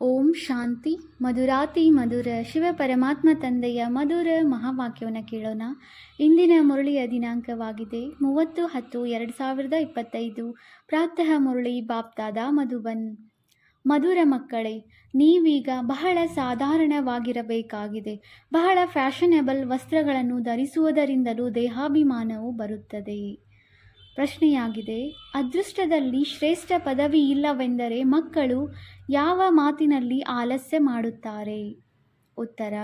ಓಂ ಶಾಂತಿ ಮಧುರಾತಿ ಮಧುರ ಶಿವ ಪರಮಾತ್ಮ ತಂದೆಯ ಮಧುರ ಮಹಾವಾಕ್ಯವನ್ನು ಕೇಳೋಣ. ಇಂದಿನ ಮುರಳಿಯ ದಿನಾಂಕವಾಗಿದೆ. ಮೂವತ್ತು ಹತ್ತು ಎರಡು ಸಾವಿರದ ಇಪ್ಪತ್ತೈದು. ಪ್ರಾತಃ ಮುರಳಿ ಬಾಪ್ತಾದ ಮಧುಬನ್. ಮಧುರ ಮಕ್ಕಳೇ, ನೀವೀಗ ಬಹಳ ಸಾಧಾರಣವಾಗಿರಬೇಕಾಗಿದೆ. ಬಹಳ ಫ್ಯಾಷನೇಬಲ್ ವಸ್ತ್ರಗಳನ್ನು ಧರಿಸುವುದರಿಂದಲೂ ದೇಹಾಭಿಮಾನವು ಬರುತ್ತದೆ. ಪ್ರಶ್ನೆಯಾಗಿದೆ, ಅದೃಷ್ಟದಲ್ಲಿ ಶ್ರೇಷ್ಠ ಪದವಿ ಇಲ್ಲವೆಂದರೆ ಮಕ್ಕಳು ಯಾವ ಮಾತಿನಲ್ಲಿ ಆಲಸ್ಯ ಮಾಡುತ್ತಾರೆ? ಉತ್ತರ,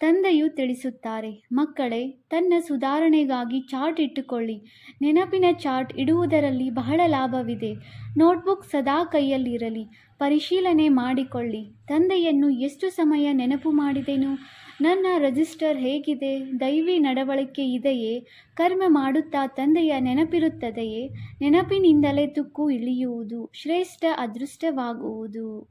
ತಂದೆಯು ತಿಳಿಸುತ್ತಾರೆ, ಮಕ್ಕಳೇ, ತನ್ನ ಸುಧಾರಣೆಗಾಗಿ ಚಾರ್ಟ್ ಇಟ್ಟುಕೊಳ್ಳಿ. ನೆನಪಿನ ಚಾರ್ಟ್ ಇಡುವುದರಲ್ಲಿ ಬಹಳ ಲಾಭವಿದೆ. ನೋಟ್ಬುಕ್ ಸದಾ ಕೈಯಲ್ಲಿರಲಿ. ಪರಿಶೀಲನೆ ಮಾಡಿಕೊಳ್ಳಿ. ತಂದೆಯನ್ನು ಎಷ್ಟು ಸಮಯ ನೆನಪು ಮಾಡಿದೆನು? ನನ್ನ ರಿಜಿಸ್ಟರ್ ಹೇಗಿದೆ? ದೈವಿ ನಡವಳಿಕೆ ಇದೆಯೇ? ಕರ್ಮ ಮಾಡುತ್ತಾ ತಂದೆಯ ನೆನಪಿರುತ್ತದೆಯೇ? ನೆನಪಿನಿಂದಲೇ ತುಕ್ಕು ಇಳಿಯುವುದು, ಶ್ರೇಷ್ಠ ಅದೃಷ್ಟವಾಗುವುದು.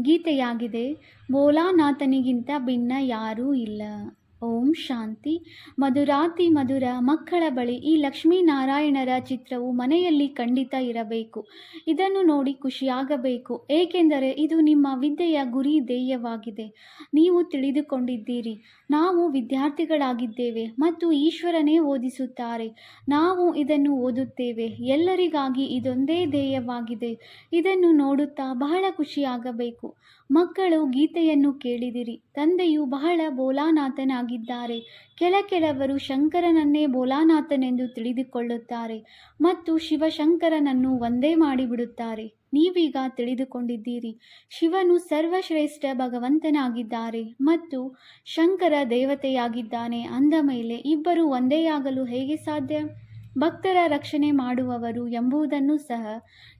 ಗೀತೆಯಾಗಿದೆ ಭೋಲಾನಾಥನಿಗಿಂತ ಭಿನ್ನ ಯಾರೂ ಇಲ್ಲ. ಓಂ ಶಾಂತಿ. ಮಧುರಾತಿ ಮಧುರ, ಮಕ್ಕಳ ಬಳಿ ಈ ಲಕ್ಷ್ಮೀನಾರಾಯಣರ ಚಿತ್ರವು ಮನೆಯಲ್ಲಿ ಖಂಡಿತ ಇರಬೇಕು. ಇದನ್ನು ನೋಡಿ ಖುಷಿಯಾಗಬೇಕು. ಏಕೆಂದರೆ ಇದು ನಿಮ್ಮ ವಿದ್ಯೆಯ ಗುರಿ ಧ್ಯೇಯವಾಗಿದೆ. ನೀವು ತಿಳಿದುಕೊಂಡಿದ್ದೀರಿ. ನಾವು ವಿದ್ಯಾರ್ಥಿಗಳಾಗಿದ್ದೇವೆ ಮತ್ತು ಈಶ್ವರನೇ ಓದಿಸುತ್ತಾರೆ. ನಾವು ಇದನ್ನು ಓದುತ್ತೇವೆ. ಎಲ್ಲರಿಗಾಗಿ ಇದೊಂದೇ ಧ್ಯೇಯವಾಗಿದೆ. ಇದನ್ನು ನೋಡುತ್ತಾ ಬಹಳ ಖುಷಿಯಾಗಬೇಕು. ಮಕ್ಕಳು ಗೀತೆಯನ್ನು ಕೇಳಿದಿರಿ. ತಂದೆಯು ಬಹಳ ಬೋಲಾನಾಥನಾಗಿದ್ದಾರೆ ಕೆಲ ಕೆಲವರು ಶಂಕರನನ್ನೇ ಬೋಲಾನಾಥನೆಂದು ತಿಳಿದುಕೊಳ್ಳುತ್ತಾರೆ ಮತ್ತು ಶಿವಶಂಕರನನ್ನು ಒಂದೇ ಮಾಡಿಬಿಡುತ್ತಾರೆ. ನೀವೀಗ ತಿಳಿದುಕೊಂಡಿದ್ದೀರಿ. ಶಿವನು ಸರ್ವಶ್ರೇಷ್ಠ ಭಗವಂತನಾಗಿದ್ದಾರೆ ಮತ್ತು ಶಂಕರ ದೇವತೆಯಾಗಿದ್ದಾನೆ. ಅಂದ ಮೇಲೆ ಇಬ್ಬರು ಒಂದೇ ಆಗಲು ಹೇಗೆ ಸಾಧ್ಯ? ಭಕ್ತರ ರಕ್ಷಣೆ ಮಾಡುವವರು ಎಂಬುದನ್ನು ಸಹ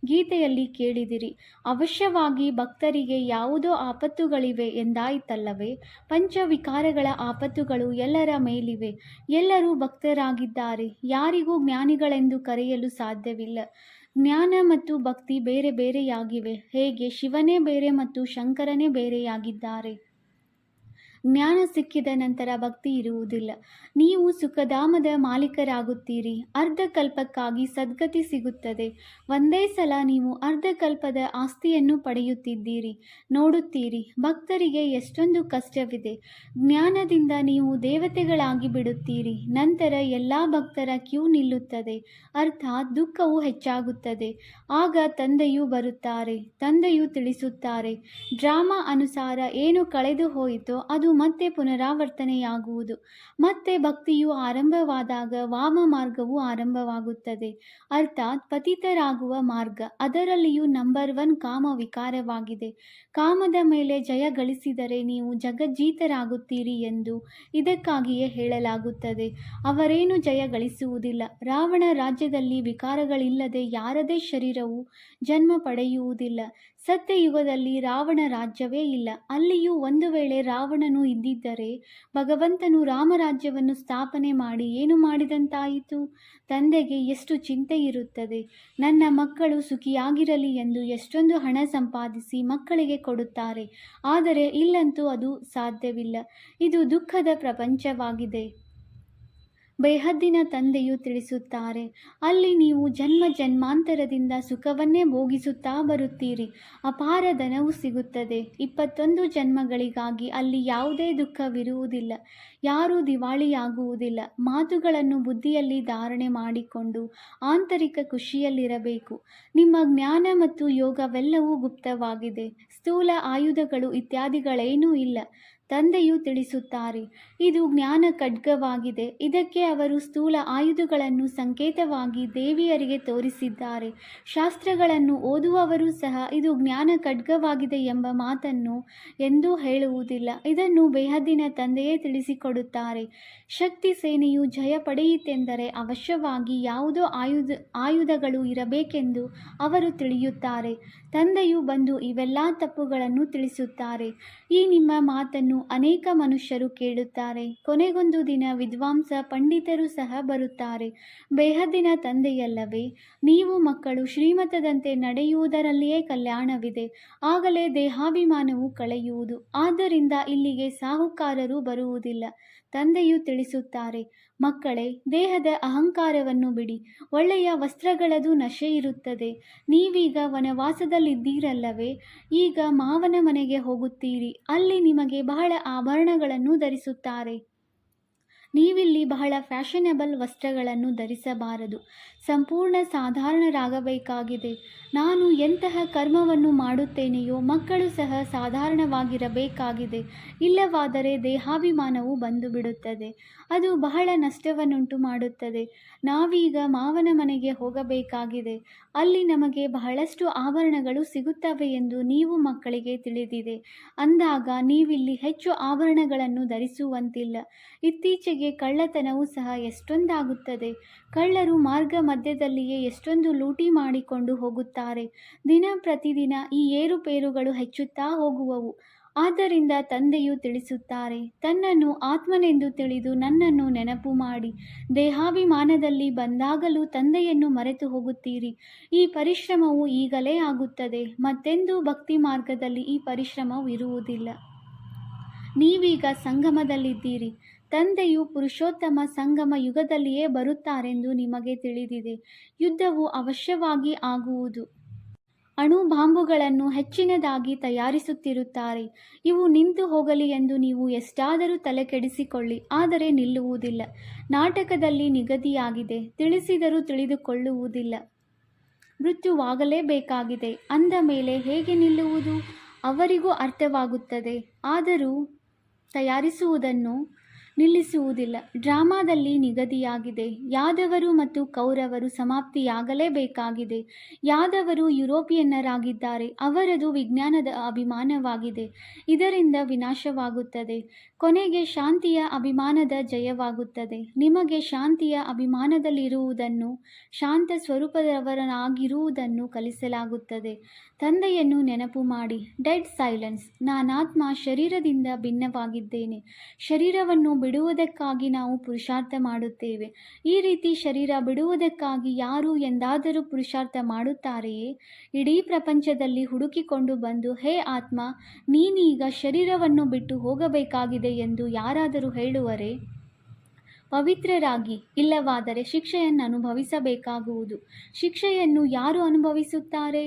ಗೀತೆಯಲ್ಲಿ ಕೇಳಿದಿರಿ. ಅವಶ್ಯವಾಗಿ ಭಕ್ತರಿಗೆ ಯಾವುದೋ ಆಪತ್ತುಗಳಿವೆ ಎಂದಾಯಿತಲ್ಲವೇ? ಪಂಚವಿಕಾರಗಳ ಆಪತ್ತುಗಳು ಎಲ್ಲರ ಮೇಲಿವೆ. ಎಲ್ಲರೂ ಭಕ್ತರಾಗಿದ್ದಾರೆ. ಯಾರಿಗೂ ಜ್ಞಾನಿಗಳೆಂದು ಕರೆಯಲು ಸಾಧ್ಯವಿಲ್ಲ. ಜ್ಞಾನ ಮತ್ತು ಭಕ್ತಿ ಬೇರೆ ಬೇರೆಯಾಗಿವೆ. ಹೇಗೆ? ಶಿವನೇ ಬೇರೆ ಮತ್ತು ಶಂಕರನೇ ಬೇರೆಯಾಗಿದ್ದಾರೆ. ಜ್ಞಾನ ಸಿಕ್ಕಿದ ನಂತರ ಭಕ್ತಿ ಇರುವುದಿಲ್ಲ. ನೀವು ಸುಖಧಾಮದ ಮಾಲೀಕರಾಗುತ್ತೀರಿ. ಅರ್ಧಕಲ್ಪಕ್ಕಾಗಿ ಸದ್ಗತಿ ಸಿಗುತ್ತದೆ. ಒಂದೇ ಸಲ ನೀವು ಅರ್ಧಕಲ್ಪದ ಆಸ್ತಿಯನ್ನು ಪಡೆಯುತ್ತಿದ್ದೀರಿ. ನೋಡುತ್ತೀರಿ, ಭಕ್ತರಿಗೆ ಎಷ್ಟೊಂದು ಕಷ್ಟವಿದೆ. ಜ್ಞಾನದಿಂದ ನೀವು ದೇವತೆಗಳಾಗಿ ಬಿಡುತ್ತೀರಿ. ನಂತರ ಎಲ್ಲ ಭಕ್ತರ ಕ್ಯೂ ನಿಲ್ಲುತ್ತದೆ. ಅರ್ಥಾತ್ ದುಃಖವು ಹೆಚ್ಚಾಗುತ್ತದೆ. ಆಗ ತಂದೆಯು ಬರುತ್ತಾರೆ. ತಂದೆಯು ತಿಳಿಸುತ್ತಾರೆ. ಡ್ರಾಮಾ ಅನುಸಾರ ಏನು ಕಳೆದು ಹೋಯಿತೋ ಅದು ಮತ್ತೆ ಪುನರಾವರ್ತನೆಯಾಗುವುದು. ಮತ್ತೆ ಭಕ್ತಿಯು ಆರಂಭವಾದಾಗ ವಾಮ ಮಾರ್ಗವು ಆರಂಭವಾಗುತ್ತದೆ. ಅರ್ಥಾತ್ ಪತಿತರಾಗುವ ಮಾರ್ಗ. ಅದರಲ್ಲಿಯೂ ನಂಬರ್ ಒನ್ ಕಾಮ ವಿಕಾರವಾಗಿದೆ. ಕಾಮದ ಮೇಲೆ ಜಯ ಗಳಿಸಿದರೆ ನೀವು ಜಗಜ್ಜೀತರಾಗುತ್ತೀರಿ ಎಂದು ಇದಕ್ಕಾಗಿಯೇ ಹೇಳಲಾಗುತ್ತದೆ. ಅವರೇನು ಜಯ ಗಳಿಸುವುದಿಲ್ಲ. ರಾವಣ ರಾಜ್ಯದಲ್ಲಿ ವಿಕಾರಗಳಿಲ್ಲದೆ ಯಾರದೇ ಶರೀರವು ಜನ್ಮ ಪಡೆಯುವುದಿಲ್ಲ. ಸತ್ಯಯುಗದಲ್ಲಿ ರಾವಣ ರಾಜ್ಯವೇ ಇಲ್ಲ. ಅಲ್ಲಿಯೂ ಒಂದು ವೇಳೆ ರಾವಣನು ಇದ್ದಿದ್ದರೆ ಭಗವಂತನು ರಾಮರಾಜ್ಯವನ್ನು ಸ್ಥಾಪನೆ ಮಾಡಿ ಏನು ಮಾಡಿದಂತಾಯಿತು? ತಂದೆಗೆ ಎಷ್ಟು ಚಿಂತೆ ಇರುತ್ತದೆ. ನನ್ನ ಮಕ್ಕಳು ಸುಖಿಯಾಗಿರಲಿ ಎಂದು ಎಷ್ಟೊಂದು ಹಣ ಸಂಪಾದಿಸಿ ಮಕ್ಕಳಿಗೆ ಕೊಡುತ್ತಾರೆ. ಆದರೆ ಇಲ್ಲಂತೂ ಅದು ಸಾಧ್ಯವಿಲ್ಲ. ಇದು ದುಃಖದ ಪ್ರಪಂಚವಾಗಿದೆ. ಬೇಹದ್ದಿನ ತಂದೆಯು ತಿಳಿಸುತ್ತಾರೆ, ಅಲ್ಲಿ ನೀವು ಜನ್ಮ ಜನ್ಮಾಂತರದಿಂದ ಸುಖವನ್ನೇ ಭೋಗಿಸುತ್ತಾ ಬರುತ್ತೀರಿ. ಅಪಾರ ಧನವು ಸಿಗುತ್ತದೆ. ಇಪ್ಪತ್ತೊಂದು ಜನ್ಮಗಳಿಗಾಗಿ ಅಲ್ಲಿ ಯಾವುದೇ ದುಃಖವಿರುವುದಿಲ್ಲ, ಯಾರೂ ದಿವಾಳಿಯಾಗುವುದಿಲ್ಲ. ಮಾತುಗಳನ್ನು ಬುದ್ಧಿಯಲ್ಲಿ ಧಾರಣೆ ಮಾಡಿಕೊಂಡು ಆಂತರಿಕ ಖುಷಿಯಲ್ಲಿರಬೇಕು ನಿಮ್ಮ ಜ್ಞಾನ ಮತ್ತು ಯೋಗವೆಲ್ಲವೂ ಗುಪ್ತವಾಗಿದೆ. ಸ್ಥೂಲ ಆಯುಧಗಳು ಇತ್ಯಾದಿಗಳೇನೂ ಇಲ್ಲ. ತಂದೆಯು ತಿಳಿಸುತ್ತಾರೆ, ಇದು ಜ್ಞಾನ ಖಡ್ಗವಾಗಿದೆ. ಇದಕ್ಕೆ ಅವರು ಸ್ಥೂಲ ಆಯುಧಗಳನ್ನು ಸಂಕೇತವಾಗಿ ದೇವಿಯರಿಗೆ ತೋರಿಸಿದ್ದಾರೆ. ಶಾಸ್ತ್ರಗಳನ್ನು ಓದುವವರು ಸಹ ಇದು ಜ್ಞಾನ ಖಡ್ಗವಾಗಿದೆ ಎಂಬ ಮಾತನ್ನು ಎಂದೂ ಹೇಳುವುದಿಲ್ಲ. ಇದನ್ನು ಬೇಹದ್ದಿನ ತಂದೆಯೇ ತಿಳಿಸಿಕೊಡುತ್ತಾರೆ. ಶಕ್ತಿ ಸೇನೆಯು ಜಯ ಪಡೆಯಿತೆಂದರೆ ಅವಶ್ಯವಾಗಿ ಯಾವುದೋ ಆಯುಧ, ಆಯುಧಗಳು ಇರಬೇಕೆಂದು ಅವರು ತಿಳಿಯುತ್ತಾರೆ. ತಂದೆಯು ಬಂದು ಇವೆಲ್ಲ ತಪ್ಪುಗಳನ್ನು ತಿಳಿಸುತ್ತಾರೆ. ಈ ನಿಮ್ಮ ಮಾತನ್ನು ಅನೇಕ ಮನುಷ್ಯರು ಕೇಳುತ್ತಾರೆ. ಕೊನೆಗೊಂದು ದಿನ ವಿದ್ವಾಂಸ ಪಂಡಿತರು ಸಹ ಬರುತ್ತಾರೆ. ಬೇಹದ್ದಿನ ತಂದೆಯಲ್ಲವೇ, ನೀವು ಮಕ್ಕಳು ಶ್ರೀಮತದಂತೆ ನಡೆಯುವುದರಲ್ಲಿಯೇ ಕಲ್ಯಾಣವಿದೆ. ಆಗಲೇ ದೇಹಾಭಿಮಾನವು ಕಳೆಯುವುದು. ಆದ್ದರಿಂದ ಇಲ್ಲಿಗೆ ಸಾಹುಕಾರರು ಬರುವುದಿಲ್ಲ. ತಂದೆಯು ತಿಳಿಸುತ್ತಾರೆ, ಮಕ್ಕಳೇ, ದೇಹದ ಅಹಂಕಾರವನ್ನು ಬಿಡಿ. ಒಳ್ಳೆಯ ವಸ್ತ್ರಗಳದು ನಶೆ ಇರುತ್ತದೆ ನೀವೀಗ ವನವಾಸದಲ್ಲಿದ್ದೀರಲ್ಲವೇ, ಈಗ ಮಾವನ ಮನೆಗೆ ಹೋಗುತ್ತೀರಿ. ಅಲ್ಲಿ ನಿಮಗೆ ಬಹಳ ಆಭರಣಗಳನ್ನು ಧರಿಸುತ್ತಾರೆ. ನೀವಿಲ್ಲಿ ಬಹಳ ಫ್ಯಾಷನಬಲ್ ವಸ್ತ್ರಗಳನ್ನು ಧರಿಸಬಾರದು. ಸಂಪೂರ್ಣ ಸಾಧಾರಣರಾಗಬೇಕಾಗಿದೆ. ನಾನು ಎಂತಹ ಕರ್ಮವನ್ನು ಮಾಡುತ್ತೇನೆಯೋ ಮಕ್ಕಳು ಸಹ ಸಾಧಾರಣವಾಗಿರಬೇಕಾಗಿದೆ. ಇಲ್ಲವಾದರೆ ದೇಹಾಭಿಮಾನವು ಬಂದು ಬಿಡುತ್ತದೆ ಅದು ಬಹಳ ನಷ್ಟವನ್ನುಂಟು ಮಾಡುತ್ತದೆ. ನಾವೀಗ ಮಾವನ ಮನೆಗೆ ಹೋಗಬೇಕಾಗಿದೆ. ಅಲ್ಲಿ ನಮಗೆ ಬಹಳಷ್ಟು ಆಭರಣಗಳು ಸಿಗುತ್ತವೆ ಎಂದು ನೀವು ಮಕ್ಕಳಿಗೆ ತಿಳಿದಿದೆ. ಅಂದಾಗ ನೀವಿಲ್ಲಿ ಹೆಚ್ಚು ಆಭರಣಗಳನ್ನು ಧರಿಸುವಂತಿಲ್ಲ. ಇತ್ತೀಚೆಗೆ ಕಳ್ಳತನವೂ ಸಹ ಎಷ್ಟೊಂದಾಗುತ್ತದೆ. ಕಳ್ಳರು ಮಾರ್ಗ ಮಧ್ಯದಲ್ಲಿಯೇ ಎಷ್ಟೊಂದು ಲೂಟಿ ಮಾಡಿಕೊಂಡು ಹೋಗುತ್ತಾರೆ. ದಿನ ಪ್ರತಿದಿನ ಈ ಏರುಪೇರುಗಳು ಹೆಚ್ಚುತ್ತಾ ಹೋಗುವವು. ಆದ್ದರಿಂದ ತಂದೆಯು ತಿಳಿಸುತ್ತಾರೆ, ತನ್ನನ್ನು ಆತ್ಮನೆಂದು ತಿಳಿದು ನನ್ನನ್ನು ನೆನಪು ಮಾಡಿ. ದೇಹಾಭಿಮಾನದಲ್ಲಿ ಬಂದಾಗಲೂ ತಂದೆಯನ್ನು ಮರೆತು ಹೋಗುತ್ತೀರಿ. ಈ ಪರಿಶ್ರಮವು ಈಗಲೇ ಆಗುತ್ತದೆ. ಮತ್ತೆಂದೂ ಭಕ್ತಿ ಮಾರ್ಗದಲ್ಲಿ ಈ ಪರಿಶ್ರಮವು ಇರುವುದಿಲ್ಲ ನೀವೀಗ ಸಂಗಮದಲ್ಲಿದ್ದೀರಿ. ತಂದೆಯು ಪುರುಷೋತ್ತಮ ಸಂಗಮ ಯುಗದಲ್ಲಿಯೇ ಬರುತ್ತಾರೆಂದು ನಿಮಗೆ ತಿಳಿದಿದೆ. ಯುದ್ಧವು ಅವಶ್ಯವಾಗಿ ಆಗುವುದು. ಅಣು ಬಾಂಬುಗಳನ್ನು ಹೆಚ್ಚಿನದಾಗಿ ತಯಾರಿಸುತ್ತಿರುತ್ತಾರೆ. ಇವು ನಿಂತು ಹೋಗಲಿ ಎಂದು ನೀವು ಎಷ್ಟಾದರೂ ತಲೆ ಕೆಡಿಸಿಕೊಳ್ಳಿ ಆದರೆ ನಿಲ್ಲುವುದಿಲ್ಲ. ನಾಟಕದಲ್ಲಿ ನಿಗದಿಯಾಗಿದೆ, ತಿಳಿಸಿದರೂ ತಿಳಿದುಕೊಳ್ಳುವುದಿಲ್ಲ. ಮೃತ್ಯುವಾಗಲೇಬೇಕಾಗಿದೆ, ಅಂದ ಮೇಲೆ ಹೇಗೆ ನಿಲ್ಲುವುದು? ಅವರಿಗೂ ಅರ್ಥವಾಗುತ್ತದೆ. ಆದರೂ ತಯಾರಿಸುವುದನ್ನು ನಿಲ್ಲಿಸುವುದಿಲ್ಲ. ಡ್ರಾಮಾದಲ್ಲಿ ನಿಗದಿಯಾಗಿದೆ. ಯಾದವರು ಮತ್ತು ಕೌರವರು ಸಮಾಪ್ತಿಯಾಗಲೇಬೇಕಾಗಿದೆ. ಯಾದವರು ಯುರೋಪಿಯನ್ನರಾಗಿದ್ದಾರೆ. ಅವರದು ವಿಜ್ಞಾನದ ಅಭಿಮಾನವಾಗಿದೆ. ಇದರಿಂದ ವಿನಾಶವಾಗುತ್ತದೆ. ಕೊನೆಗೆ ಶಾಂತಿಯ ಅಭಿಮಾನದ ಜಯವಾಗುತ್ತದೆ. ನಿಮಗೆ ಶಾಂತಿಯ ಅಭಿಮಾನದಲ್ಲಿರುವುದನ್ನು, ಶಾಂತ ಸ್ವರೂಪದವರನಾಗಿರುವುದನ್ನು ಕಲಿಸಲಾಗುತ್ತದೆ. ತಂದೆಯನ್ನು ನೆನಪು ಮಾಡಿ. Dead silence. ನಾನಾತ್ಮ ಶರೀರದಿಂದ ಭಿನ್ನವಾಗಿದ್ದೇನೆ. ಶರೀರವನ್ನು ಬಿಡುವುದಕ್ಕಾಗಿ ನಾವು ಪುರುಷಾರ್ಥ ಮಾಡುತ್ತೇವೆ. ಈ ರೀತಿ ಶರೀರ ಬಿಡುವುದಕ್ಕಾಗಿ ಯಾರು ಎಂದಾದರೂ ಪುರುಷಾರ್ಥ ಮಾಡುತ್ತಾರೆಯೇ? ಇಡೀ ಪ್ರಪಂಚದಲ್ಲಿ ಹುಡುಕಿಕೊಂಡು ಬಂದು, ಹೇ ಆತ್ಮ, ನೀನೀಗ ಶರೀರವನ್ನು ಬಿಟ್ಟು ಹೋಗಬೇಕಾಗಿದೆ ಎಂದು ಯಾರಾದರೂ ಹೇಳುವರೇ? ಪವಿತ್ರರಾಗಿ, ಇಲ್ಲವಾದರೆ ಶಿಕ್ಷೆಯನ್ನು ಅನುಭವಿಸಬೇಕಾಗುವುದು ಶಿಕ್ಷೆಯನ್ನು ಯಾರು ಅನುಭವಿಸುತ್ತಾರೆ?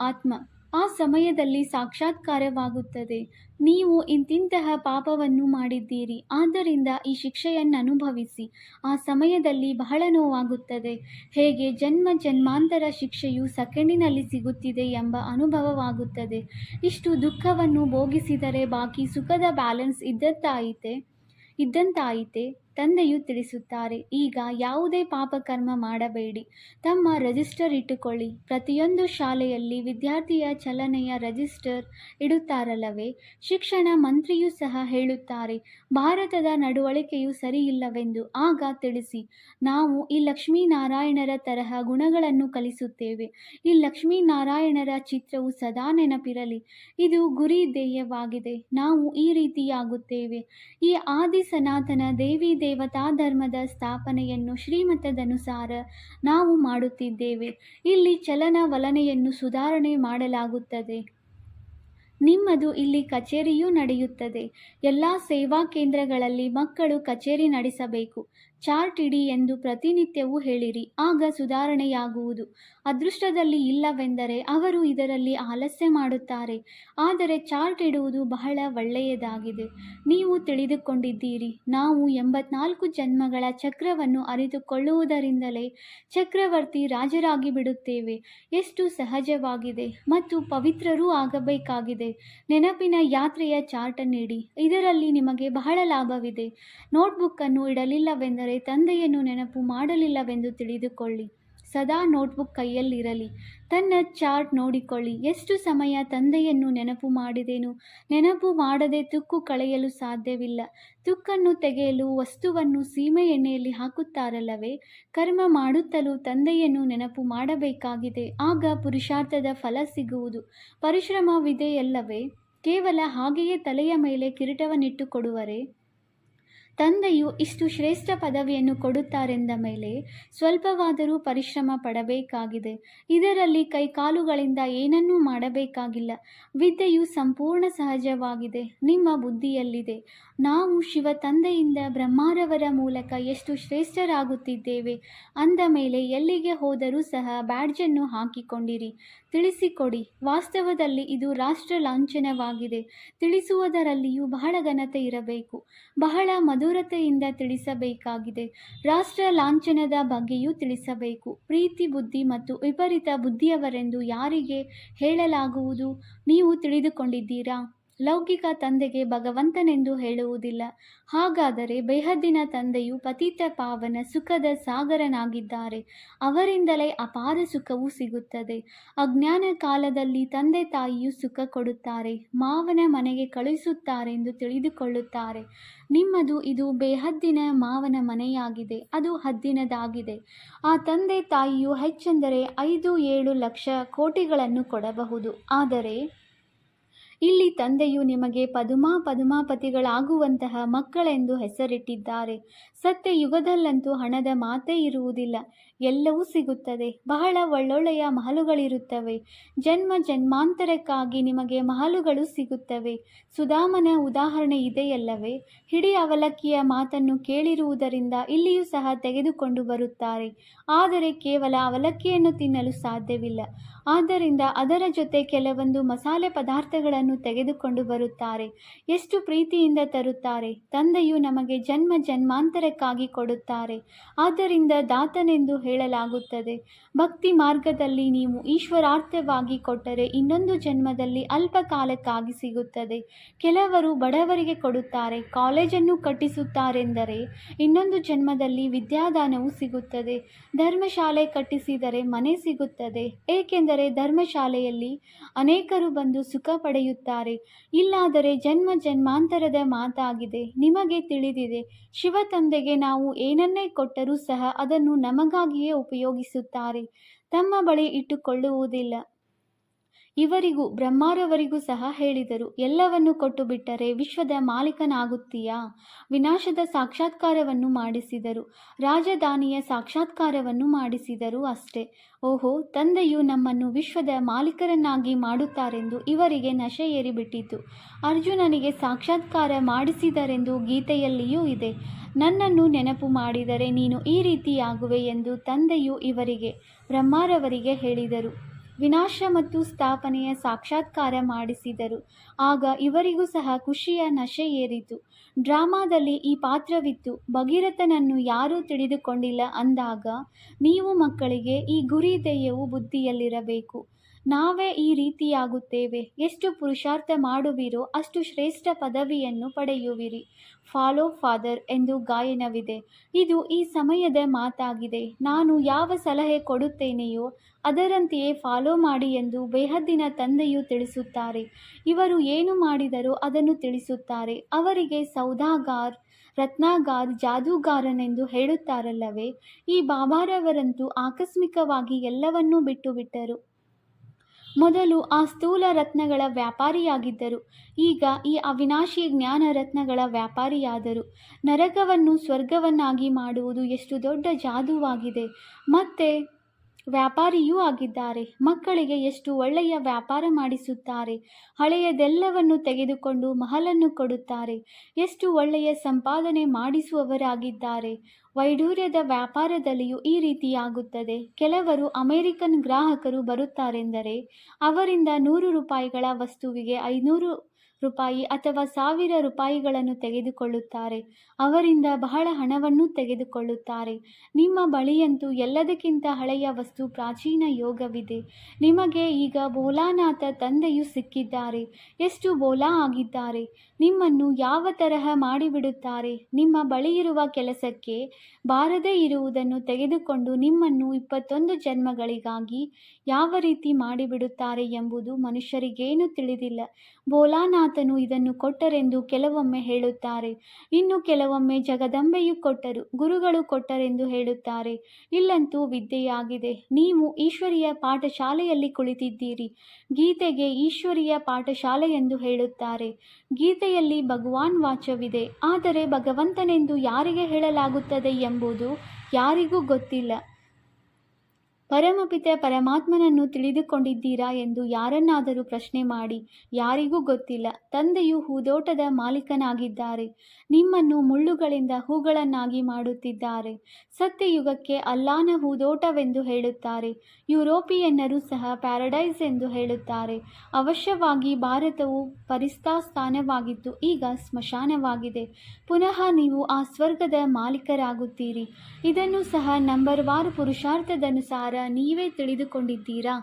ಆತ್ಮ. ಆ ಸಮಯದಲ್ಲಿ ಸಾಕ್ಷಾತ್ಕಾರವಾಗುತ್ತದೆ. ನೀವು ಇಂತಿಂತಹ ಪಾಪವನ್ನು ಮಾಡಿದ್ದೀರಿ. ಆದ್ದರಿಂದ ಈ ಶಿಕ್ಷೆಯನ್ನು ಅನುಭವಿಸಿ ಆ ಸಮಯದಲ್ಲಿ ಬಹಳ ನೋವಾಗುತ್ತದೆ. ಹೇಗೆ ಜನ್ಮ ಜನ್ಮಾಂತರ ಶಿಕ್ಷೆಯು ಸೆಕೆಂಡಿನಲ್ಲಿ ಸಿಗುತ್ತಿದೆ ಎಂಬ ಅನುಭವವಾಗುತ್ತದೆ. ಇಷ್ಟು ದುಃಖವನ್ನು ಭೋಗಿಸಿದರೆ ಬಾಕಿ ಸುಖದ ಬ್ಯಾಲೆನ್ಸ್ ಇದ್ದಂತಾಯಿತೆ ಇದ್ದಂತಾಯಿತೆ? ತಂದೆಯು ತಿಳಿಸುತ್ತಾರೆ, ಈಗ ಯಾವುದೇ ಪಾಪಕರ್ಮ ಮಾಡಬೇಡಿ. ತಮ್ಮ ರಿಜಿಸ್ಟರ್ ಇಟ್ಟುಕೊಳ್ಳಿ. ಪ್ರತಿಯೊಂದು ಶಾಲೆಯಲ್ಲಿ ವಿದ್ಯಾರ್ಥಿಯ ಚಲನೆಯ ರಜಿಸ್ಟರ್ ಇಡುತ್ತಾರಲ್ಲವೇ? ಶಿಕ್ಷಣ ಮಂತ್ರಿಯೂ ಸಹ ಹೇಳುತ್ತಾರೆ, ಭಾರತದ ನಡವಳಿಕೆಯು ಸರಿಯಿಲ್ಲವೆಂದು ಆಗ ತಿಳಿಸಿ. ನಾವು ಈ ಲಕ್ಷ್ಮೀನಾರಾಯಣರ ತರಹ ಗುಣಗಳನ್ನು ಕಲಿಸುತ್ತೇವೆ. ಈ ಲಕ್ಷ್ಮೀನಾರಾಯಣರ ಚಿತ್ರವು ಸದಾ ನೆನಪಿರಲಿ. ಇದು ಗುರಿ ಧ್ಯೇಯವಾಗಿದೆ ನಾವು ಈ ರೀತಿಯಾಗುತ್ತೇವೆ. ಈ ಆದಿ ಸನಾತನ ದೇವಿ ದೇವತಾ ಧರ್ಮದ ಸ್ಥಾಪನೆಯನ್ನು ಶ್ರೀಮತದನುಸಾರ ನಾವು ಮಾಡುತ್ತಿದ್ದೇವೆ. ಇಲ್ಲಿ ಚಲನ ವಲನೆಯನ್ನು ಸುಧಾರಣೆ ಮಾಡಲಾಗುತ್ತದೆ. ನಿಮ್ಮದು ಇಲ್ಲಿ ಕಚೇರಿಯೂ ನಡೆಯುತ್ತದೆ. ಎಲ್ಲ ಸೇವಾ ಕೇಂದ್ರಗಳಲ್ಲಿ ಮಕ್ಕಳು ಕಚೇರಿ ನಡೆಸಬೇಕು. ಚಾರ್ಟ್ ಇಡಿ ಎಂದು ಪ್ರತಿನಿತ್ಯವೂ ಹೇಳಿರಿ, ಆಗ ಸುಧಾರಣೆಯಾಗುವುದು. ಅದೃಷ್ಟದಲ್ಲಿ ಇಲ್ಲವೆಂದರೆ ಅವರು ಇದರಲ್ಲಿ ಆಲಸ್ಯ ಮಾಡುತ್ತಾರೆ, ಆದರೆ ಚಾರ್ಟ್ ಇಡುವುದು ಬಹಳ ಒಳ್ಳೆಯದಾಗಿದೆ. ನೀವು ತಿಳಿದುಕೊಂಡಿದ್ದೀರಿ, ನಾವು ಎಂಬತ್ನಾಲ್ಕು ಜನ್ಮಗಳ ಚಕ್ರವನ್ನು ಅರಿತುಕೊಳ್ಳುವುದರಿಂದಲೇ ಚಕ್ರವರ್ತಿ ರಾಜರಾಗಿ ಬಿಡುತ್ತೇವೆ. ಎಷ್ಟು ಸಹಜವಾಗಿದೆ ಮತ್ತು ಪವಿತ್ರರೂ ಆಗಬೇಕಾಗಿದೆ. ನೆನಪಿನ ಯಾತ್ರೆಯ ಚಾರ್ಟ್ ನೀಡಿ ಇದರಲ್ಲಿ ನಿಮಗೆ ಬಹಳ ಲಾಭವಿದೆ. ನೋಟ್ಬುಕ್ಕನ್ನು ಇಡಲಿಲ್ಲವೆಂದರೆ ತಂದೆಯನ್ನು ನೆನಪು ಮಾಡಲಿಲ್ಲವೆಂದು ತಿಳಿದುಕೊಳ್ಳಿ. ಸದಾ ನೋಟ್ಬುಕ್ ಕೈಯಲ್ಲಿರಲಿ. ತನ್ನ ಚಾರ್ಟ್ ನೋಡಿಕೊಳ್ಳಿ. ಎಷ್ಟು ಸಮಯ ತಂದೆಯನ್ನು ನೆನಪು ಮಾಡಿದೆನು? ನೆನಪು ಮಾಡದೆ ತುಕ್ಕು ಕಳೆಯಲು ಸಾಧ್ಯವಿಲ್ಲ. ತುಕ್ಕನ್ನು ತೆಗೆಯಲು ವಸ್ತುವನ್ನು ಸೀಮೆ ಎಣ್ಣೆಯಲ್ಲಿ ಹಾಕುತ್ತಾರಲ್ಲವೇ? ಕರ್ಮ ಮಾಡುತ್ತಲೂ ತಂದೆಯನ್ನು ನೆನಪು ಮಾಡಬೇಕಾಗಿದೆ. ಆಗ ಪುರುಷಾರ್ಥದ ಫಲ ಸಿಗುವುದು. ಪರಿಶ್ರಮವಿದೆಯಲ್ಲವೇ? ಕೇವಲ ಹಾಗೆಯೇ ತಲೆಯ ಮೇಲೆ ಕಿರೀಟವನ್ನಿಟ್ಟು ಕೊಡುವರೆ ತಂದೆಯು ಇಷ್ಟು ಶ್ರೇಷ್ಠ ಪದವಿಯನ್ನು ಕೊಡುತ್ತಾರೆಂದ ಮೇಲೆ ಸ್ವಲ್ಪವಾದರೂ ಪರಿಶ್ರಮ ಪಡಬೇಕಾಗಿದೆ. ಇದರಲ್ಲಿ ಕೈಕಾಲುಗಳಿಂದ ಏನನ್ನೂ ಮಾಡಬೇಕಾಗಿಲ್ಲ. ವಿದ್ಯೆಯು ಸಂಪೂರ್ಣ ಸಹಜವಾಗಿದೆ. ನಿಮ್ಮ ಬುದ್ಧಿಯಲ್ಲಿದೆ. ನಾವು ಶಿವ ತಂದೆಯಿಂದ ಬ್ರಹ್ಮಾರವರ ಮೂಲಕ ಎಷ್ಟು ಶ್ರೇಷ್ಠರಾಗುತ್ತಿದ್ದೇವೆ. ಅಂದ ಮೇಲೆ ಎಲ್ಲಿಗೆ ಹೋದರೂ ಸಹ ಬ್ಯಾಡ್ಜನ್ನು ಹಾಕಿಕೊಂಡಿರಿ. ತಿಳಿಸಿಕೊಡಿ. ವಾಸ್ತವದಲ್ಲಿ ಇದು ರಾಷ್ಟ್ರ ಲಾಂಛನವಾಗಿದೆ ತಿಳಿಸುವುದರಲ್ಲಿಯೂ ಬಹಳ ಘನತೆ ಇರಬೇಕು. ಬಹಳ ಮಧುರತೆಯಿಂದ ತಿಳಿಸಬೇಕಾಗಿದೆ. ರಾಷ್ಟ್ರ ಲಾಂಛನದ ಬಗ್ಗೆಯೂ ತಿಳಿಸಬೇಕು. ಪ್ರೀತಿ, ಬುದ್ಧಿ ಮತ್ತು ವಿಪರೀತ ಬುದ್ಧಿಯವರೆಂದು ಯಾರಿಗೆ ಹೇಳಲಾಗುವುದು? ನೀವು ತಿಳಿದುಕೊಂಡಿದ್ದೀರಾ? ಲೌಕಿಕ ತಂದೆಗೆ ಭಗವಂತನೆಂದು ಹೇಳುವುದಿಲ್ಲ. ಹಾಗಾದರೆ ಬೇಹದ್ದಿನ ತಂದೆಯು ಪತಿತ ಪಾವನ ಸುಖದ ಸಾಗರನಾಗಿದ್ದಾರೆ. ಅವರಿಂದಲೇ ಅಪಾರ ಸುಖವು ಸಿಗುತ್ತದೆ. ಅಜ್ಞಾನ ಕಾಲದಲ್ಲಿ ತಂದೆ ತಾಯಿಯು ಸುಖ ಕೊಡುತ್ತಾರೆ. ಮಾವನ ಮನೆಗೆ ಕಳುಹಿಸುತ್ತಾರೆಂದು ತಿಳಿದುಕೊಳ್ಳುತ್ತಾರೆ. ನಿಮ್ಮದು ಇದು ಬೇಹದ್ದಿನ ಮಾವನ ಮನೆಯಾಗಿದೆ. ಅದು ಹದ್ದಿನದಾಗಿದೆ. ಆ ತಂದೆ ತಾಯಿಯು ಹೆಚ್ಚೆಂದರೆ ಐದು ಏಳು ಲಕ್ಷ ಕೋಟಿಗಳನ್ನು ಕೊಡಬಹುದು. ಆದರೆ ಇಲ್ಲಿ ತಂದೆಯು ನಿಮಗೆ ಪದುಮಾ ಪದುಮಾಪತಿಗಳಾಗುವಂತಹ ಮಕ್ಕಳೆಂದು ಹೆಸರಿಟ್ಟಿದ್ದಾರೆ. ಸತ್ಯ ಯುಗದಲ್ಲಂತೂ ಹಣದ ಮಾತೇ ಇರುವುದಿಲ್ಲ. ಎಲ್ಲವೂ ಸಿಗುತ್ತದೆ. ಬಹಳ ಒಳ್ಳೊಳ್ಳೆಯ ಮಹಲುಗಳಿರುತ್ತವೆ. ಜನ್ಮ ಜನ್ಮಾಂತರಕ್ಕಾಗಿ ನಿಮಗೆ ಮಹಲುಗಳು ಸಿಗುತ್ತವೆ. ಸುಧಾಮನ ಉದಾಹರಣೆ ಇದೆಯಲ್ಲವೇ? ಹಿಡಿ ಅವಲಕ್ಕಿಯ ಮಾತನ್ನು ಕೇಳಿರುವುದರಿಂದ ಇಲ್ಲಿಯೂ ಸಹ ತೆಗೆದುಕೊಂಡು ಬರುತ್ತಾರೆ. ಆದರೆ ಕೇವಲ ಅವಲಕ್ಕಿಯನ್ನು ತಿನ್ನಲು ಸಾಧ್ಯವಿಲ್ಲ. ಆದ್ದರಿಂದ ಅದರ ಜೊತೆ ಕೆಲವೊಂದು ಮಸಾಲೆ ಪದಾರ್ಥಗಳನ್ನು ತೆಗೆದುಕೊಂಡು ಬರುತ್ತಾರೆ. ಎಷ್ಟು ಪ್ರೀತಿಯಿಂದ ತರುತ್ತಾರೆ. ತಂದೆಯು ನಮಗೆ ಜನ್ಮ ಜನ್ಮಾಂತರಕ್ಕಾಗಿ ಕೊಡುತ್ತಾರೆ. ಆದ್ದರಿಂದ ದಾತನೆಂದು ಹೇಳಲಾಗುತ್ತದೆ. ಭಕ್ತಿ ಮಾರ್ಗದಲ್ಲಿ ನೀವು ಈಶ್ವರಾರ್ಥವಾಗಿ ಕೊಟ್ಟರೆ ಇನ್ನೊಂದು ಜನ್ಮದಲ್ಲಿ ಅಲ್ಪ ಕಾಲಕ್ಕಾಗಿ ಸಿಗುತ್ತದೆ. ಕೆಲವರು ಬಡವರಿಗೆ ಕೊಡುತ್ತಾರೆ. ಕಾಲೇಜನ್ನು ಕಟ್ಟಿಸುತ್ತಾರೆಂದರೆ ಇನ್ನೊಂದು ಜನ್ಮದಲ್ಲಿ ವಿದ್ಯಾದಾನವು ಸಿಗುತ್ತದೆ. ಧರ್ಮಶಾಲೆ ಕಟ್ಟಿಸಿದರೆ ಮನೆ ಸಿಗುತ್ತದೆ. ಏಕೆಂದರೆ ಧರ್ಮಶಾಲೆಯಲ್ಲಿ ಅನೇಕರು ಬಂದು ಸುಖ ಪಡೆಯುತ್ತಾರೆ. ಇಲ್ಲಾದರೆ ಜನ್ಮ ಜನ್ಮಾಂತರದ ಮಾತಾಗಿದೆ. ನಿಮಗೆ ತಿಳಿದಿದೆ ಶಿವ ತಂದೆಗೆ ನಾವು ಏನನ್ನೇ ಕೊಟ್ಟರೂ ಸಹ ಅದನ್ನು ನಮಗಾಗಿಯೇ ಉಪಯೋಗಿಸುತ್ತಾರೆ. ತಮ್ಮ ಬಳಿ ಇಟ್ಟುಕೊಳ್ಳುವುದಿಲ್ಲ. ಇವರಿಗೂ ಬ್ರಹ್ಮಾರವರಿಗೂ ಸಹ ಹೇಳಿದರು, ಎಲ್ಲವನ್ನು ಕೊಟ್ಟು ಬಿಟ್ಟರೆ ವಿಶ್ವದ ಮಾಲೀಕನಾಗುತ್ತೀಯಾ? ವಿನಾಶದ ಸಾಕ್ಷಾತ್ಕಾರವನ್ನು ಮಾಡಿಸಿದರು, ರಾಜಧಾನಿಯ ಸಾಕ್ಷಾತ್ಕಾರವನ್ನು ಮಾಡಿಸಿದರು ಅಷ್ಟೇ. ಓಹೋ, ತಂದೆಯು ನಮ್ಮನ್ನು ವಿಶ್ವದ ಮಾಲೀಕರನ್ನಾಗಿ ಮಾಡುತ್ತಾರೆಂದು ಇವರಿಗೆ ನಶೆ ಏರಿಬಿಟ್ಟಿತು. ಅರ್ಜುನನಿಗೆ ಸಾಕ್ಷಾತ್ಕಾರ ಮಾಡಿಸಿದರೆಂದು ಗೀತೆಯಲ್ಲಿಯೂ ಇದೆ. ನನ್ನನ್ನು ನೆನಪು ಮಾಡಿದರೆ ನೀನು ಈ ರೀತಿಯಾಗುವೆ ಎಂದು ತಂದೆಯು ಇವರಿಗೆ, ಬ್ರಹ್ಮಾರವರಿಗೆ ಹೇಳಿದರು. ವಿನಾಶ ಮತ್ತು ಸ್ಥಾಪನೆಯ ಸಾಕ್ಷಾತ್ಕಾರ ಮಾಡಿಸಿದರು. ಆಗ ಇವರಿಗೂ ಸಹ ಖುಷಿಯ ನಶೆ ಏರಿತು. ಡ್ರಾಮಾದಲ್ಲಿ ಈ ಪಾತ್ರವಿತ್ತು. ಭಗೀರಥನನ್ನು ಯಾರೂ ತಿಳಿದುಕೊಂಡಿಲ್ಲ ಅಂದಾಗ, ನೀವು ಮಕ್ಕಳಿಗೆ ಈ ಗುರಿ ಧ್ಯೇಯವು ಬುದ್ಧಿಯಲ್ಲಿರಬೇಕು. ನಾವೇ ಈ ರೀತಿಯಾಗುತ್ತೇವೆ. ಎಷ್ಟು ಪುರುಷಾರ್ಥ ಮಾಡುವಿರೋ ಅಷ್ಟು ಶ್ರೇಷ್ಠ ಪದವಿಯನ್ನು ಪಡೆಯುವಿರಿ. ಫಾಲೋ ಫಾದರ್ ಎಂದು ಗಾಯನವಿದೆ. ಇದು ಈ ಸಮಯದ ಮಾತಾಗಿದೆ. ನಾನು ಯಾವ ಸಲಹೆ ಕೊಡುತ್ತೇನೆಯೋ ಅದರಂತೆಯೇ ಫಾಲೋ ಮಾಡಿ ಎಂದು ಬೇಹದ್ದಿನ ತಂದೆಯು ತಿಳಿಸುತ್ತಾರೆ. ಇವರು ಏನು ಮಾಡಿದರೂ ಅದನ್ನು ತಿಳಿಸುತ್ತಾರೆ. ಅವರಿಗೆ ಸೌದಾಗಾರ್ ರತ್ನಾಗಾರ್, ಜಾದೂಗಾರನೆಂದು ಹೇಳುತ್ತಾರಲ್ಲವೇ? ಈ ಬಾಬಾರವರಂತೂ ಆಕಸ್ಮಿಕವಾಗಿ ಎಲ್ಲವನ್ನೂ ಬಿಟ್ಟು ಬಿಟ್ಟರು ಮೊದಲು ಆ ಸ್ಥೂಲ ರತ್ನಗಳ ವ್ಯಾಪಾರಿಯಾಗಿದ್ದರು. ಈಗ ಈ ಅವಿನಾಶಿ ಜ್ಞಾನ ರತ್ನಗಳ ವ್ಯಾಪಾರಿಯಾದರು. ನರಕವನ್ನು ಸ್ವರ್ಗವನ್ನಾಗಿ ಮಾಡುವುದು ಎಷ್ಟು ದೊಡ್ಡ ಜಾದುವಾಗಿದೆ. ಮತ್ತೆ ವ್ಯಾಪಾರಿಯೂ ಆಗಿದ್ದಾರೆ. ಮಕ್ಕಳಿಗೆ ಎಷ್ಟು ಒಳ್ಳೆಯ ವ್ಯಾಪಾರ ಮಾಡಿಸುತ್ತಾರೆ. ಹಳೆಯದೆಲ್ಲವನ್ನು ತೆಗೆದುಕೊಂಡು ಮಹಲನ್ನು ಕೊಡುತ್ತಾರೆ. ಎಷ್ಟು ಒಳ್ಳೆಯ ಸಂಪಾದನೆ ಮಾಡಿಸುವವರಾಗಿದ್ದಾರೆ. ವೈಡೂರ್ಯದ ವ್ಯಾಪಾರದಲ್ಲಿಯೂ ಈ ರೀತಿಯಾಗುತ್ತದೆ. ಕೆಲವರು ಅಮೇರಿಕನ್ ಗ್ರಾಹಕರು ಬರುತ್ತಾರೆಂದರೆ ಅವರಿಂದ ನೂರು ರೂಪಾಯಿಗಳ ವಸ್ತುವಿಗೆ ಐನೂರು ರೂಪಾಯಿ ಅಥವಾ ಸಾವಿರ ರೂಪಾಯಿಗಳನ್ನು ತೆಗೆದುಕೊಳ್ಳುತ್ತಾರೆ. ಅವರಿಂದ ಬಹಳ ಹಣವನ್ನು ತೆಗೆದುಕೊಳ್ಳುತ್ತಾರೆ. ನಿಮ್ಮ ಬಳಿಯಂತೂ ಎಲ್ಲದಕ್ಕಿಂತ ಹಳೆಯ ವಸ್ತು ಪ್ರಾಚೀನ ಯೋಗವಿದೆ. ನಿಮಗೆ ಈಗ ಬೋಲಾನಾಥ ತಂದೆಯು ಸಿಕ್ಕಿದ್ದಾರೆ. ಎಷ್ಟು ಬೋಲಾ ಆಗಿದ್ದಾರೆ. ನಿಮ್ಮನ್ನು ಯಾವ ತರಹ ಮಾಡಿಬಿಡುತ್ತಾರೆ. ನಿಮ್ಮ ಬಳಿಯಿರುವ ಕೆಲಸಕ್ಕೆ ಬಾರದೇ ಇರುವುದನ್ನು ತೆಗೆದುಕೊಂಡು ನಿಮ್ಮನ್ನು ಇಪ್ಪತ್ತೊಂದು ಜನ್ಮಗಳಿಗಾಗಿ ಯಾವ ರೀತಿ ಮಾಡಿಬಿಡುತ್ತಾರೆ ಎಂಬುದು ಮನುಷ್ಯರಿಗೇನು ತಿಳಿದಿಲ್ಲ. ಭೋಲಾನಾಥನು ಇದನ್ನು ಕೊಟ್ಟರೆಂದು ಕೆಲವೊಮ್ಮೆ ಹೇಳುತ್ತಾರೆ. ಇನ್ನು ಕೆಲವೊಮ್ಮೆ ಜಗದಂಬೆಯು ಕೊಟ್ಟರು, ಗುರುಗಳು ಕೊಟ್ಟರೆಂದು ಹೇಳುತ್ತಾರೆ. ಇಲ್ಲಂತೂ ವಿದ್ಯೆಯಾಗಿದೆ. ನೀವು ಈಶ್ವರಿಯ ಪಾಠಶಾಲೆಯಲ್ಲಿ ಕುಳಿತಿದ್ದೀರಿ. ಗೀತೆಗೆ ಈಶ್ವರಿಯ ಪಾಠಶಾಲೆ ಎಂದು ಹೇಳುತ್ತಾರೆ. ಗೀತೆಯಲ್ಲಿ ಭಗವಾನ್ ವಾಚವಿದೆ ಆದರೆ ಭಗವಂತನೆಂದು ಯಾರಿಗೆ ಹೇಳಲಾಗುತ್ತದೆ ಎಂಬುದು ಯಾರಿಗೂ ಗೊತ್ತಿಲ್ಲ. ಪರಮಪಿತ ಪರಮಾತ್ಮನನ್ನು ತಿಳಿದುಕೊಂಡಿದ್ದೀರಾ ಎಂದು ಯಾರನ್ನಾದರೂ ಪ್ರಶ್ನೆ ಮಾಡಿ, ಯಾರಿಗೂ ಗೊತ್ತಿಲ್ಲ. ತಂದೆಯು ಹೂದೋಟದ ಮಾಲೀಕನಾಗಿದ್ದಾರೆ. ನಿಮ್ಮನ್ನು ಮುಳ್ಳುಗಳಿಂದ ಹೂಗಳನ್ನಾಗಿ ಮಾಡುತ್ತಿದ್ದಾರೆ. ಸತ್ಯಯುಗಕ್ಕೆ ಅಲ್ಲಾನ ಹೂದೋಟವೆಂದು ಹೇಳುತ್ತಾರೆ. ಯುರೋಪಿಯನ್ನರು ಸಹ ಪ್ಯಾರಡೈಸ್ ಎಂದು ಹೇಳುತ್ತಾರೆ. ಅವಶ್ಯವಾಗಿ ಭಾರತವು ಪರಿಸ್ಥಾ ಸ್ಥಾನವಾಗಿದ್ದು ಈಗ ಸ್ಮಶಾನವಾಗಿದೆ. ಪುನಃ ನೀವು ಆ ಸ್ವರ್ಗದ ಮಾಲೀಕರಾಗುತ್ತೀರಿ. ಇದನ್ನು ಸಹ ನಂಬರ್ ವಾರು ಪುರುಷಾರ್ಥದನುಸಾರ ನೀವೇ ತಿಳಿದುಕೊಂಡಿದ್ದೀರಾ?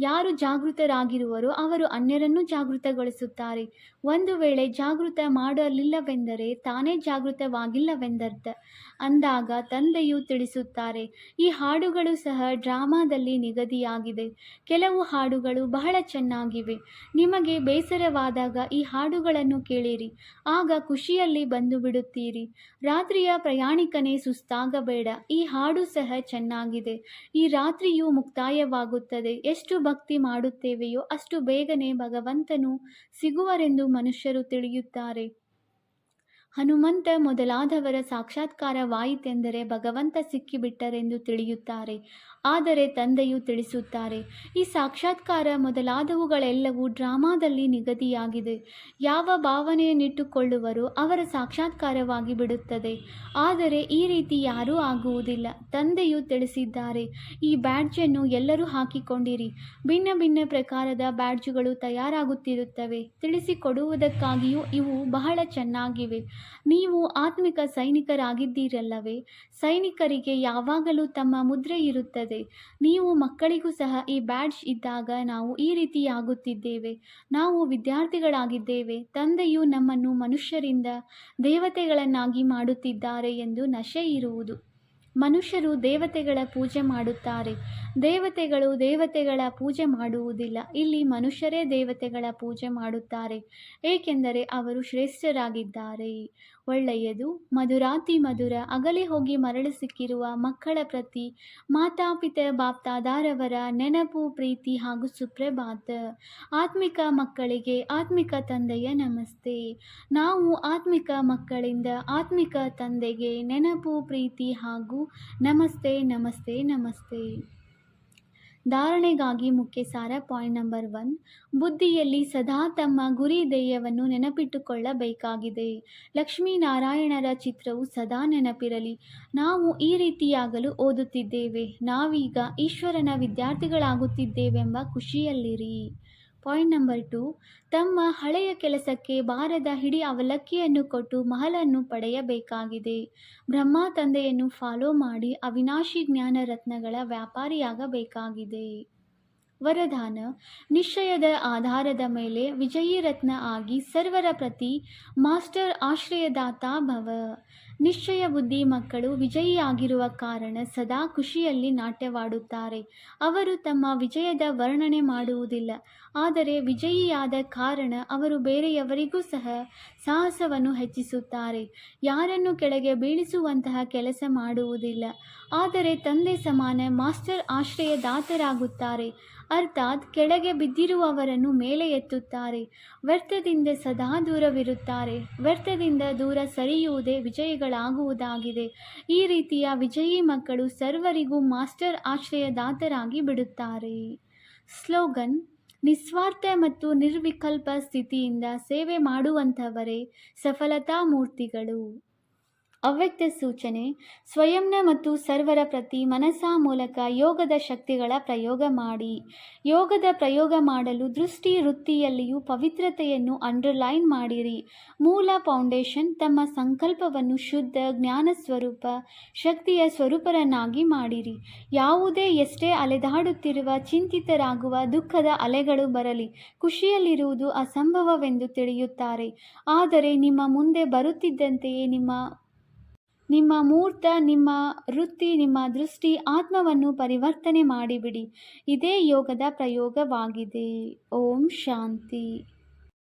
ಯಾರು ಜಾಗೃತರಾಗಿರುವರೋ ಅವರು ಅನ್ಯರನ್ನು ಜಾಗೃತಗೊಳಿಸುತ್ತಾರೆ. ಒಂದು ವೇಳೆ ಜಾಗೃತ ಮಾಡಲಿಲ್ಲವೆಂದರೆ ತಾನೇ ಜಾಗೃತವಾಗಿಲ್ಲವೆಂದರ್ಥ. ಅಂದಾಗ ತಂದೆಯು ತಿಳಿಸುತ್ತಾರೆ. ಈ ಹಾಡುಗಳು ಸಹ ಡ್ರಾಮಾದಲ್ಲಿ ನಿಗದಿಯಾಗಿದೆ. ಕೆಲವು ಹಾಡುಗಳು ಬಹಳ ಚೆನ್ನಾಗಿವೆ. ನಿಮಗೆ ಬೇಸರವಾದಾಗ ಈ ಹಾಡುಗಳನ್ನು ಕೇಳಿರಿ. ಆಗ ಖುಷಿಯಲ್ಲಿ ಬಂದು ಬಿಡುತ್ತೀರಿ ರಾತ್ರಿಯ ಪ್ರಯಾಣಿಕನೇ ಸುಸ್ತಾಗಬೇಡ. ಈ ಹಾಡು ಸಹ ಚೆನ್ನಾಗಿದೆ. ಈ ರಾತ್ರಿಯು ಮುಕ್ತಾಯವಾಗುತ್ತದೆ. ಎಷ್ಟು ಭಕ್ತಿ ಮಾಡುತ್ತೇವೆಯೋ ಅಷ್ಟು ಬೇಗನೆ ಭಗವಂತನು ಸಿಗುವರೆಂದು ಮನುಷ್ಯರು ತಿಳಿಯುತ್ತಾರೆ. ಹನುಮಂತ ಮೊದಲಾದವರ ಸಾಕ್ಷಾತ್ಕಾರವಾಯಿತೆಂದರೆ ಭಗವಂತ ಸಿಕ್ಕಿಬಿಟ್ಟರೆಂದು ತಿಳಿಯುತ್ತಾರೆ. ಆದರೆ ತಂದೆಯು ತಿಳಿಸುತ್ತಾರೆ, ಈ ಸಾಕ್ಷಾತ್ಕಾರ ಮೊದಲಾದವುಗಳೆಲ್ಲವೂ ಡ್ರಾಮಾದಲ್ಲಿ ನಿಗದಿಯಾಗಿದೆ. ಯಾವ ಭಾವನೆಯನ್ನಿಟ್ಟುಕೊಳ್ಳುವರೋ ಅವರ ಸಾಕ್ಷಾತ್ಕಾರವಾಗಿ ಬಿಡುತ್ತದೆ. ಆದರೆ ಈ ರೀತಿ ಯಾರೂ ಆಗುವುದಿಲ್ಲ. ತಂದೆಯು ತಿಳಿಸಿದ್ದಾರೆ, ಈ ಬ್ಯಾಡ್ಜನ್ನು ಎಲ್ಲರೂ ಹಾಕಿಕೊಂಡಿರಿ. ಭಿನ್ನ ಭಿನ್ನ ಪ್ರಕಾರದ ಬ್ಯಾಡ್ಜುಗಳು ತಯಾರಾಗುತ್ತಿರುತ್ತವೆ. ತಿಳಿಸಿಕೊಡುವುದಕ್ಕಾಗಿಯೂ ಇವು ಬಹಳ ಚೆನ್ನಾಗಿವೆ. ನೀವು ಆತ್ಮಿಕ ಸೈನಿಕರಾಗಿದ್ದೀರಲ್ಲವೇ? ಸೈನಿಕರಿಗೆ ಯಾವಾಗಲೂ ತಮ್ಮ ಮುದ್ರೆ ಇರುತ್ತದೆ ನೀವು ಮಕ್ಕಳಿಗೂ ಸಹ ಈ ಬ್ಯಾಡ್ಜ್ ಇದ್ದಾಗ ನಾವು ಈ ರೀತಿಯಾಗುತ್ತಿದ್ದೇವೆ ನಾವು ವಿದ್ಯಾರ್ಥಿಗಳಾಗಿದ್ದೇವೆ. ತಂದೆಯು ನಮ್ಮನ್ನು ಮನುಷ್ಯರಿಂದ ದೇವತೆಗಳನ್ನಾಗಿ ಮಾಡುತ್ತಿದ್ದಾರೆ ಎಂದು ನಶೆ ಇರುವುದು. ಮನುಷ್ಯರು ದೇವತೆಗಳ ಪೂಜೆ ಮಾಡುತ್ತಾರೆ. ದೇವತೆಗಳು ದೇವತೆಗಳ ಪೂಜೆ ಮಾಡುವುದಿಲ್ಲ. ಇಲ್ಲಿ ಮನುಷ್ಯರೇ ದೇವತೆಗಳ ಪೂಜೆ ಮಾಡುತ್ತಾರೆ. ಏಕೆಂದರೆ ಅವರು ಶ್ರೇಷ್ಠರಾಗಿದ್ದಾರೆ. ಒಳ್ಳೆಯದು, ಮಧುರಾತಿ ಮಧುರ, ಅಗಲಿ ಹೋಗಿ ಮರಳಿ ಸಿಕ್ಕಿರುವ ಮಕ್ಕಳ ಪ್ರತಿ, ಮಾತಾಪಿತ ಬಾಪ್ತಾದಾರವರ ನೆನಪು, ಪ್ರೀತಿ ಹಾಗೂ ಸುಪ್ರಭಾತ. ಆತ್ಮಿಕ ಮಕ್ಕಳಿಗೆ ಆತ್ಮಿಕ ತಂದೆಯ ನಮಸ್ತೆ. ನಾವು ಆತ್ಮಿಕ ಮಕ್ಕಳಿಂದ ಆತ್ಮಿಕ ತಂದೆಗೆ ನೆನಪು, ಪ್ರೀತಿ ಹಾಗೂ ನಮಸ್ತೆ ನಮಸ್ತೆ ನಮಸ್ತೆ. ಧಾರಣೆಗಾಗಿ ಮುಖ್ಯ ಸಾರ ಪಾಯಿಂಟ್ ನಂಬರ್ ಒನ್, ಬುದ್ಧಿಯಲ್ಲಿ ಸದಾ ತಮ್ಮ ಗುರಿ ಧ್ಯೇಯವನ್ನು ನೆನಪಿಟ್ಟುಕೊಳ್ಳಬೇಕಾಗಿದೆ. ಲಕ್ಷ್ಮೀನಾರಾಯಣರ ಚಿತ್ರವು ಸದಾ ನೆನಪಿರಲಿ. ನಾವು ಈ ರೀತಿಯಾಗಲು ಓದುತ್ತಿದ್ದೇವೆ. ನಾವೀಗ ಈಶ್ವರನ ವಿದ್ಯಾರ್ಥಿಗಳಾಗುತ್ತಿದ್ದೇವೆಂಬ ಖುಷಿಯಲ್ಲಿರಿ. ಪಾಯಿಂಟ್ ನಂಬರ್ ಟು, ತಮ್ಮ ಹಳೆಯ ಕೆಲಸಕ್ಕೆ ಬಾರದ ಹಿಡಿ ಅವಲಕ್ಕಿಯನ್ನು ಕೊಟ್ಟು ಮಹಲನ್ನು ಪಡೆಯಬೇಕಾಗಿದೆ. ಬ್ರಹ್ಮ ತಂದೆಯನ್ನು ಫಾಲೋ ಮಾಡಿ ಅವಿನಾಶಿ ಜ್ಞಾನ ರತ್ನಗಳ ವ್ಯಾಪಾರಿಯಾಗಬೇಕಾಗಿದೆ. ವರದಾನ, ನಿಶ್ಚಯದ ಆಧಾರದ ಮೇಲೆ ವಿಜಯಿ ರತ್ನ ಆಗಿ ಸರ್ವರ ಪ್ರತಿ ಮಾಸ್ಟರ್ ಆಶ್ರಯದಾತ ಭವ. ನಿಶ್ಚಯ ಬುದ್ಧಿ ಮಕ್ಕಳು ವಿಜಯಿಯಾಗಿರುವ ಕಾರಣ ಸದಾ ಖುಷಿಯಲ್ಲಿ ನಾಟ್ಯವಾಡುತ್ತಾರೆ. ಅವರು ತಮ್ಮ ವಿಜಯದ ವರ್ಣನೆ ಮಾಡುವುದಿಲ್ಲ. ಆದರೆ ವಿಜಯಿಯಾದ ಕಾರಣ ಅವರು ಬೇರೆಯವರಿಗೂ ಸಹ ಸಾಹಸವನ್ನು ಹೆಚ್ಚಿಸುತ್ತಾರೆ. ಯಾರನ್ನು ಕೆಳಗೆ ಬೀಳಿಸುವಂತಹ ಕೆಲಸ ಮಾಡುವುದಿಲ್ಲ. ಆದರೆ ತಂದೆ ಸಮಾನ ಮಾಸ್ಟರ್ ಆಶ್ರಯದಾತರಾಗುತ್ತಾರೆ. ಅರ್ಥಾತ್ ಕೆಳಗೆ ಬಿದ್ದಿರುವವರನ್ನು ಮೇಲೆ ಎತ್ತುತ್ತಾರೆ. ವ್ಯರ್ಥದಿಂದ ಸದಾ ದೂರವಿರುತ್ತಾರೆ. ವ್ಯರ್ಥದಿಂದ ದೂರ ಸರಿಯುವುದೇ ವಿಜಯಿಗಳಾಗುವುದಾಗಿದೆ. ಈ ರೀತಿಯ ವಿಜಯಿ ಮಕ್ಕಳು ಸರ್ವರಿಗೂ ಮಾಸ್ಟರ್ ಆಶ್ರಯದಾತರಾಗಿ ಬಿಡುತ್ತಾರೆ. ಸ್ಲೋಗನ್, ನಿಸ್ವಾರ್ಥ ಮತ್ತು ನಿರ್ವಿಕಲ್ಪ ಸ್ಥಿತಿಯಿಂದ ಸೇವೆ ಮಾಡುವಂಥವರೇ ಸಫಲತಾ ಮೂರ್ತಿಗಳು. ಅವ್ಯಕ್ತ ಸೂಚನೆ, ಸ್ವಯಂನ ಮತ್ತು ಸರ್ವರ ಪ್ರತಿ ಮನಸ್ಸ ಮೂಲಕ ಯೋಗದ ಶಕ್ತಿಗಳ ಪ್ರಯೋಗ ಮಾಡಿ. ಯೋಗದ ಪ್ರಯೋಗ ಮಾಡಲು ದೃಷ್ಟಿ ವೃತ್ತಿಯಲ್ಲಿಯೂ ಪವಿತ್ರತೆಯನ್ನು ಅಂಡರ್ಲೈನ್ ಮಾಡಿರಿ. ಮೂಲ ಫೌಂಡೇಶನ್ ತಮ್ಮ ಸಂಕಲ್ಪವನ್ನು ಶುದ್ಧ ಜ್ಞಾನ ಸ್ವರೂಪ, ಶಕ್ತಿಯ ಸ್ವರೂಪರನ್ನಾಗಿ ಮಾಡಿರಿ. ಯಾವುದೇ ಎಷ್ಟೇ ಅಲೆದಾಡುತ್ತಿರುವ, ಚಿಂತಿತರಾಗುವ ದುಃಖದ ಅಲೆಗಳು ಬರಲಿ, ಖುಷಿಯಲ್ಲಿರುವುದು ಅಸಂಭವವೆಂದು ತಿಳಿಯುತ್ತಾರೆ. ಆದರೆ ನಿಮ್ಮ ಮುಂದೆ ಬರುತ್ತಿದ್ದಂತೆಯೇ ನಿಮ್ಮ ನಿಮ್ಮ ಮೂರ್ತ ನಿಮ್ಮ ವೃತ್ತಿ ನಿಮ್ಮ ದೃಷ್ಟಿ ಆತ್ಮವನ್ನು ಪರಿವರ್ತನೆ ಮಾಡಿಬಿಡಿ. ಇದೇ ಯೋಗದ ಪ್ರಯೋಗವಾಗಿದೆ. ಓಂ ಶಾಂತಿ.